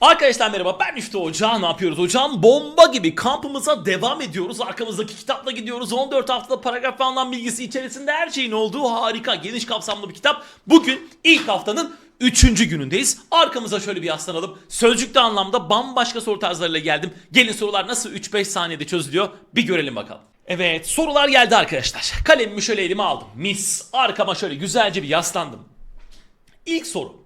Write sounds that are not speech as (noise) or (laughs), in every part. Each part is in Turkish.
Arkadaşlar merhaba ben işte hocam ne yapıyoruz hocam? Bomba gibi kampımıza devam ediyoruz. Arkamızdaki kitapla gidiyoruz. 14 haftada paragraf ve bilgisi içerisinde her şeyin olduğu harika geniş kapsamlı bir kitap. Bugün ilk haftanın 3. günündeyiz. Arkamıza şöyle bir yaslanalım. Sözcükte anlamda bambaşka soru tarzlarıyla geldim. Gelin sorular nasıl 3-5 saniyede çözülüyor? Bir görelim bakalım. Evet sorular geldi arkadaşlar. Kalemimi şöyle elime aldım. Mis. Arkama şöyle güzelce bir yaslandım. İlk soru.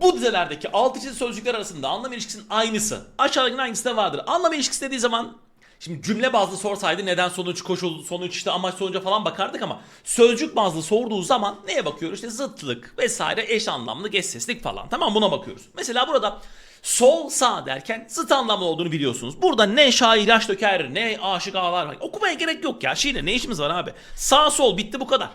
Bu dizelerdeki altı çizili sözcükler arasında anlam ilişkisinin aynısı. Aşağıdaki hangisi de vardır? Anlam ilişkisi dediği zaman Şimdi cümle bazlı sorsaydı neden sonuç koşul sonuç işte amaç sonuca falan bakardık ama sözcük bazlı sorduğu zaman neye bakıyoruz? İşte zıtlık vesaire eş anlamlık eş seslik falan tamam buna bakıyoruz. Mesela burada sol sağ derken zıt anlamlı olduğunu biliyorsunuz. Burada ne şair yaş döker ne aşık ağlar var. Okumaya gerek yok ya şiirle ne işimiz var abi. Sağ sol bitti bu kadar.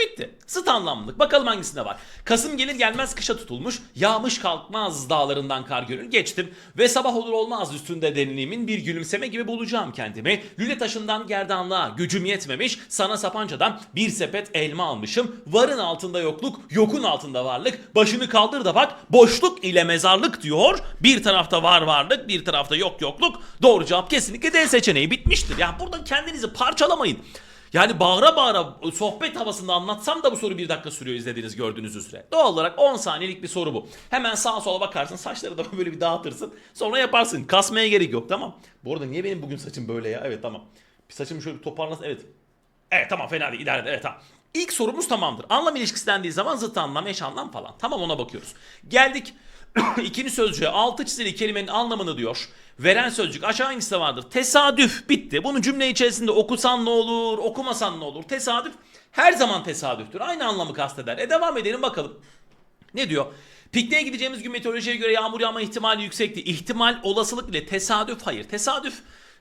Bitti. Zıt anlamlılık. Bakalım hangisinde var. Kasım gelir gelmez kışa tutulmuş. Yağmış kalkmaz dağlarından kar görür. Geçtim. Ve sabah olur olmaz üstünde derinliğimin bir gülümseme gibi bulacağım kendimi. Lüle taşından gerdanlığa gücüm yetmemiş. Sana sapancadan bir sepet elma almışım. Varın altında yokluk, yokun altında varlık. Başını kaldır da bak boşluk ile mezarlık diyor. Bir tarafta var varlık, bir tarafta yok yokluk. Doğru cevap kesinlikle D seçeneği bitmiştir. Yani burada kendinizi parçalamayın. Yani bağıra bağıra sohbet havasında anlatsam da bu soru bir dakika sürüyor izlediğiniz gördüğünüz üzere. Doğal olarak 10 saniyelik bir soru bu. Hemen sağa sola bakarsın saçları da (laughs) böyle bir dağıtırsın. Sonra yaparsın. Kasmaya gerek yok tamam. Bu arada niye benim bugün saçım böyle ya? Evet tamam. Bir saçımı şöyle bir toparlasın. Evet. Evet tamam fena değil idare eder. Evet tamam. İlk sorumuz tamamdır. Anlam ilişkisi dendiği zaman zıt anlam, eş anlam falan. Tamam ona bakıyoruz. Geldik (clears throat) ikinci sözcüğe. Altı çizili kelimenin anlamını diyor. Veren sözcük aşağı hangisi de vardır? Tesadüf bitti. Bunu cümle içerisinde okusan ne olur, okumasan ne olur? Tesadüf her zaman tesadüftür. Aynı anlamı kasteder. E devam edelim bakalım. Ne diyor? Pikniğe gideceğimiz gün meteorolojiye göre yağmur yağma ihtimali yüksekti. İhtimal, olasılık ile tesadüf hayır. Tesadüf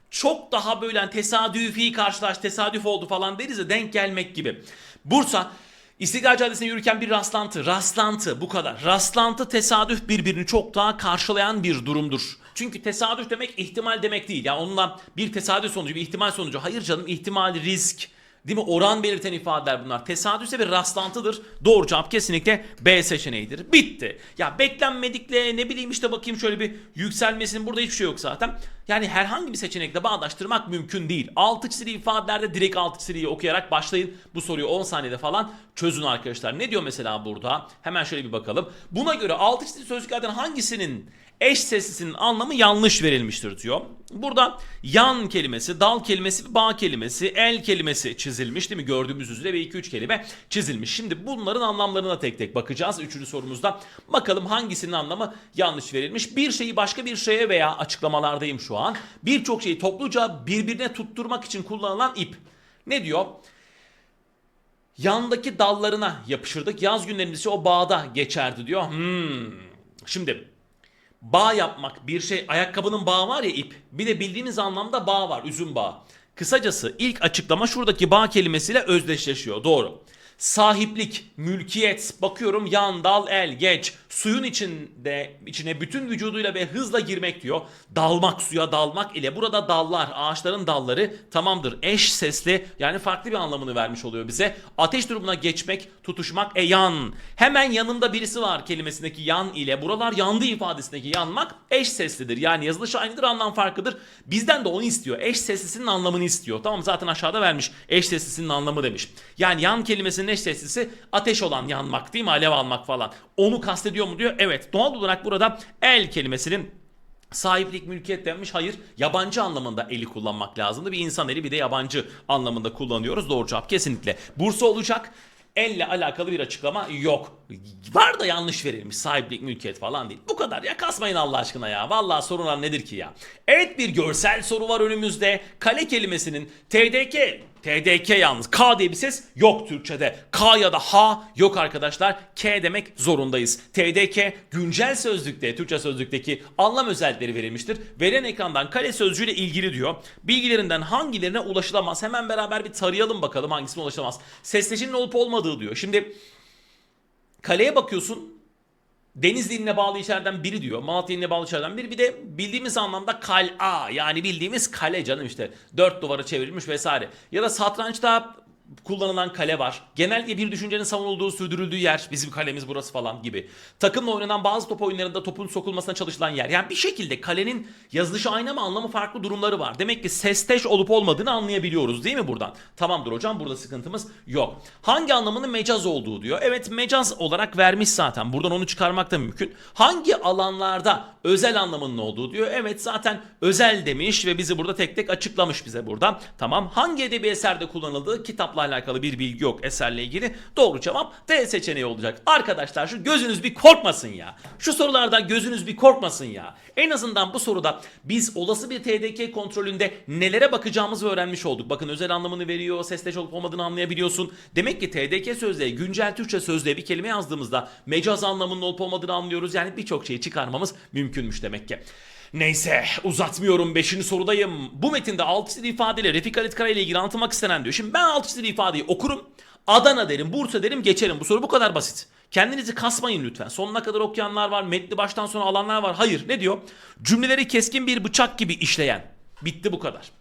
çok daha böyle hani tesadüfi karşılaş, tesadüf oldu falan deriz ya denk gelmek gibi. Bursa İstiklal Caddesi'ne yürürken bir rastlantı, rastlantı bu kadar. Rastlantı tesadüf birbirini çok daha karşılayan bir durumdur. Çünkü tesadüf demek ihtimal demek değil. Yani onunla bir tesadüf sonucu, bir ihtimal sonucu. Hayır canım ihtimal, risk, Değil mi? Oran belirten ifadeler bunlar. Tesadüfse bir rastlantıdır. Doğru cevap kesinlikle B seçeneğidir. Bitti. Ya beklenmedikle ne bileyim işte bakayım şöyle bir yükselmesinin burada hiçbir şey yok zaten. Yani herhangi bir seçenekle bağdaştırmak mümkün değil. Altı çizili ifadelerde direkt altı çiziliyi okuyarak başlayın. Bu soruyu 10 saniyede falan çözün arkadaşlar. Ne diyor mesela burada? Hemen şöyle bir bakalım. Buna göre altı çizili sözcüklerden hangisinin eş seslisinin anlamı yanlış verilmiştir diyor. Burada yan kelimesi, dal kelimesi, bağ kelimesi, el kelimesi çizilmiş değil mi? Gördüğümüz üzere ve 2-3 kelime çizilmiş. Şimdi bunların anlamlarına tek tek bakacağız. Üçüncü sorumuzda bakalım hangisinin anlamı yanlış verilmiş. Bir şeyi başka bir şeye veya açıklamalardayım şu an. Birçok şeyi topluca birbirine tutturmak için kullanılan ip. Ne diyor? Yandaki dallarına yapışırdık. Yaz günlerimiz o bağda geçerdi diyor. Hmm. Şimdi bağ yapmak bir şey ayakkabının bağı var ya ip bir de bildiğimiz anlamda bağ var üzüm bağı. Kısacası ilk açıklama şuradaki bağ kelimesiyle özdeşleşiyor doğru. Sahiplik, mülkiyet, bakıyorum yan, dal, el, geç, suyun içinde içine bütün vücuduyla ve hızla girmek diyor. Dalmak, suya dalmak ile burada dallar, ağaçların dalları tamamdır. Eş sesli yani farklı bir anlamını vermiş oluyor bize. Ateş durumuna geçmek, tutuşmak, e yan. Hemen yanında birisi var kelimesindeki yan ile. Buralar yandı ifadesindeki yanmak eş seslidir. Yani yazılış aynıdır, anlam farkıdır. Bizden de onu istiyor. Eş seslisinin anlamını istiyor. Tamam zaten aşağıda vermiş. Eş seslisinin anlamı demiş. Yani yan kelimesinin eş seslisi ateş olan yanmak değil mi? Alev almak falan. Onu kastediyor mu diyor. Evet doğal olarak burada el kelimesinin Sahiplik, mülkiyet denmiş. Hayır. Yabancı anlamında eli kullanmak lazımdı. Bir insan eli bir de yabancı anlamında kullanıyoruz. Doğru cevap kesinlikle. Bursa olacak. Elle alakalı bir açıklama yok. Var da yanlış verilmiş. Sahiplik, mülkiyet falan değil. Bu kadar ya kasmayın Allah aşkına ya. Vallahi sorunlar nedir ki ya? Evet bir görsel soru var önümüzde. Kale kelimesinin TDK TDK yalnız. K diye bir ses yok Türkçe'de. K ya da H yok arkadaşlar. K demek zorundayız. TDK güncel sözlükte, Türkçe sözlükteki anlam özellikleri verilmiştir. Verilen ekrandan kale sözcüğüyle ilgili diyor. Bilgilerinden hangilerine ulaşılamaz? Hemen beraber bir tarayalım bakalım hangisine ulaşılamaz. Sesleşinin olup olmadığı diyor. Şimdi kaleye bakıyorsun. Deniz diline bağlı içeriden biri diyor. Malatya diline bağlı içeriden biri. Bir de bildiğimiz anlamda kal'a yani bildiğimiz kale canım işte. Dört duvara çevrilmiş vesaire. Ya da satrançta kullanılan kale var. Genellikle bir düşüncenin savunulduğu, sürdürüldüğü yer. Bizim kalemiz burası falan gibi. Takımla oynanan bazı top oyunlarında topun sokulmasına çalışılan yer. Yani bir şekilde kalenin yazılışı aynı ama anlamı farklı durumları var. Demek ki sesteş olup olmadığını anlayabiliyoruz değil mi buradan? Tamamdır hocam burada sıkıntımız yok. Hangi anlamının mecaz olduğu diyor. Evet mecaz olarak vermiş zaten. Buradan onu çıkarmak da mümkün. Hangi alanlarda özel anlamının olduğu diyor. Evet zaten özel demiş ve bizi burada tek tek açıklamış bize burada. Tamam. Hangi edebi eserde kullanıldığı kitapla alakalı bir bilgi yok eserle ilgili. Doğru cevap D seçeneği olacak. Arkadaşlar şu gözünüz bir korkmasın ya. Şu sorulardan gözünüz bir korkmasın ya. En azından bu soruda biz olası bir TDK kontrolünde nelere bakacağımızı öğrenmiş olduk. Bakın özel anlamını veriyor, sesleş olup olmadığını anlayabiliyorsun. Demek ki TDK sözlüğe, güncel Türkçe sözlüğe bir kelime yazdığımızda mecaz anlamının olup olmadığını anlıyoruz. Yani birçok şeyi çıkarmamız mümkünmüş demek ki. Neyse uzatmıyorum 5. sorudayım. Bu metinde alt çizili ifadeyle Refik Halit Kara ile ilgili anlatılmak istenen diyor. Şimdi ben alt çizili ifadeyi okurum. Adana derim, Bursa derim geçerim. Bu soru bu kadar basit. Kendinizi kasmayın lütfen. Sonuna kadar okuyanlar var, metni baştan sona alanlar var. Hayır ne diyor? Cümleleri keskin bir bıçak gibi işleyen. Bitti bu kadar.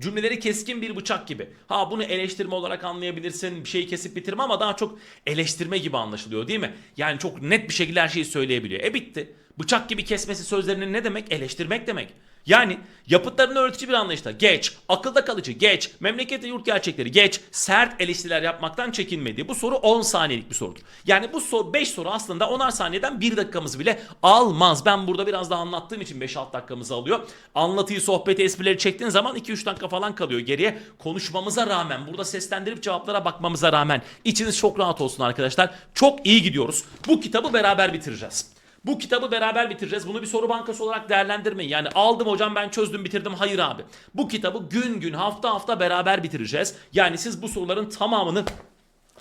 Cümleleri keskin bir bıçak gibi. Ha bunu eleştirme olarak anlayabilirsin. Bir şeyi kesip bitirme ama daha çok eleştirme gibi anlaşılıyor değil mi? Yani çok net bir şekilde her şeyi söyleyebiliyor. E bitti. Bıçak gibi kesmesi sözlerinin ne demek? Eleştirmek demek. Yani yapıtlarını öğretici bir anlayışta geç, akılda kalıcı geç, memleket ve yurt gerçekleri geç, sert eleştiriler yapmaktan çekinmediği. Bu soru 10 saniyelik bir sorudur. Yani bu soru 5 soru aslında 10'ar saniyeden 1 dakikamızı bile almaz. Ben burada biraz daha anlattığım için 5-6 dakikamızı alıyor. Anlatıyı, sohbeti, esprileri çektiğin zaman 2-3 dakika falan kalıyor geriye. Konuşmamıza rağmen, burada seslendirip cevaplara bakmamıza rağmen içiniz çok rahat olsun arkadaşlar. Çok iyi gidiyoruz. Bu kitabı beraber bitireceğiz. Bu kitabı beraber bitireceğiz. Bunu bir soru bankası olarak değerlendirmeyin. Yani aldım hocam ben çözdüm bitirdim. Hayır abi. Bu kitabı gün gün hafta hafta beraber bitireceğiz. Yani siz bu soruların tamamını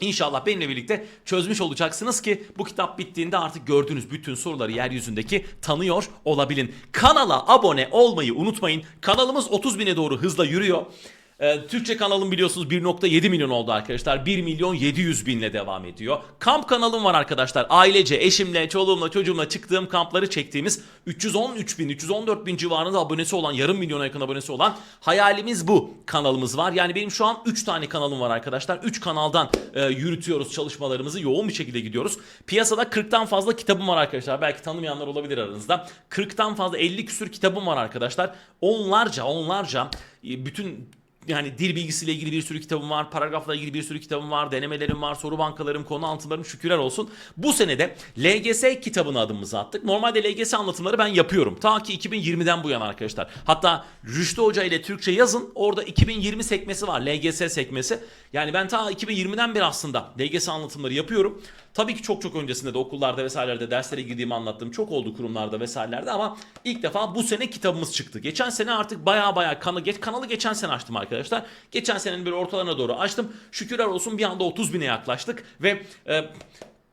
İnşallah benimle birlikte çözmüş olacaksınız ki bu kitap bittiğinde artık gördüğünüz bütün soruları yeryüzündeki tanıyor olabilin. Kanala abone olmayı unutmayın. Kanalımız 30 bine doğru hızla yürüyor. Ee, Türkçe kanalım biliyorsunuz 1.7 milyon oldu arkadaşlar. 1 milyon 700 binle devam ediyor. Kamp kanalım var arkadaşlar. Ailece, eşimle, çoluğumla, çocuğumla çıktığım kampları çektiğimiz 313 bin, 314 bin civarında abonesi olan, yarım milyona yakın abonesi olan hayalimiz bu kanalımız var. Yani benim şu an 3 tane kanalım var arkadaşlar. 3 kanaldan e, yürütüyoruz çalışmalarımızı. Yoğun bir şekilde gidiyoruz. Piyasada 40'tan fazla kitabım var arkadaşlar. Belki tanımayanlar olabilir aranızda. 40'tan fazla 50 küsür kitabım var arkadaşlar. Onlarca, onlarca e, bütün yani dil bilgisiyle ilgili bir sürü kitabım var, paragrafla ilgili bir sürü kitabım var, denemelerim var, soru bankalarım, konu anlatılarım şükürler olsun. Bu senede LGS kitabına adımımızı attık. Normalde LGS anlatımları ben yapıyorum. Ta ki 2020'den bu yana arkadaşlar. Hatta Rüştü Hoca ile Türkçe yazın. Orada 2020 sekmesi var. LGS sekmesi. Yani ben ta 2020'den beri aslında LGS anlatımları yapıyorum. Tabii ki çok çok öncesinde de okullarda vesairelerde derslere girdiğimi anlattığım çok oldu kurumlarda vesairelerde ama ilk defa bu sene kitabımız çıktı. Geçen sene artık baya baya kanalı, geç, kanalı geçen sene açtım arkadaşlar. Geçen senenin böyle ortalarına doğru açtım. Şükürler olsun bir anda 30 bine yaklaştık ve e,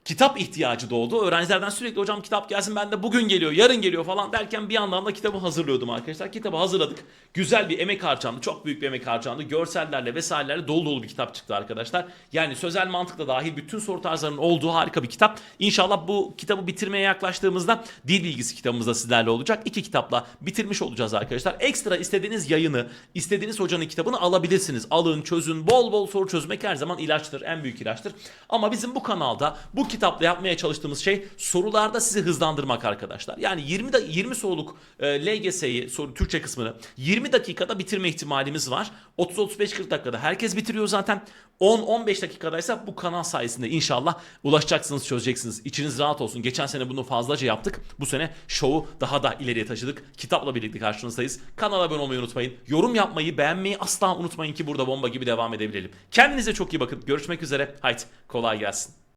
kitap ihtiyacı doğdu. Öğrencilerden sürekli hocam kitap gelsin ben de bugün geliyor, yarın geliyor falan derken bir yandan da kitabı hazırlıyordum arkadaşlar. Kitabı hazırladık. Güzel bir emek harcandı. Çok büyük bir emek harcandı. Görsellerle vesairelerle dolu dolu bir kitap çıktı arkadaşlar. Yani sözel mantıkla dahil bütün soru tarzlarının olduğu harika bir kitap. İnşallah bu kitabı bitirmeye yaklaştığımızda dil bilgisi kitabımız da sizlerle olacak. İki kitapla bitirmiş olacağız arkadaşlar. Ekstra istediğiniz yayını, istediğiniz hocanın kitabını alabilirsiniz. Alın, çözün. Bol bol soru çözmek her zaman ilaçtır. En büyük ilaçtır. Ama bizim bu kanalda bu kitapla yapmaya çalıştığımız şey sorularda sizi hızlandırmak arkadaşlar. Yani 20 da 20 soruluk e, LGS'yi soru Türkçe kısmını 20 dakikada bitirme ihtimalimiz var. 30 35 40 dakikada herkes bitiriyor zaten. 10 15 dakikadaysa bu kanal sayesinde inşallah ulaşacaksınız, çözeceksiniz. İçiniz rahat olsun. Geçen sene bunu fazlaca yaptık. Bu sene şovu daha da ileriye taşıdık. Kitapla birlikte karşınızdayız. Kanala abone olmayı unutmayın. Yorum yapmayı, beğenmeyi asla unutmayın ki burada bomba gibi devam edebilelim. Kendinize çok iyi bakın. Görüşmek üzere. Haydi kolay gelsin.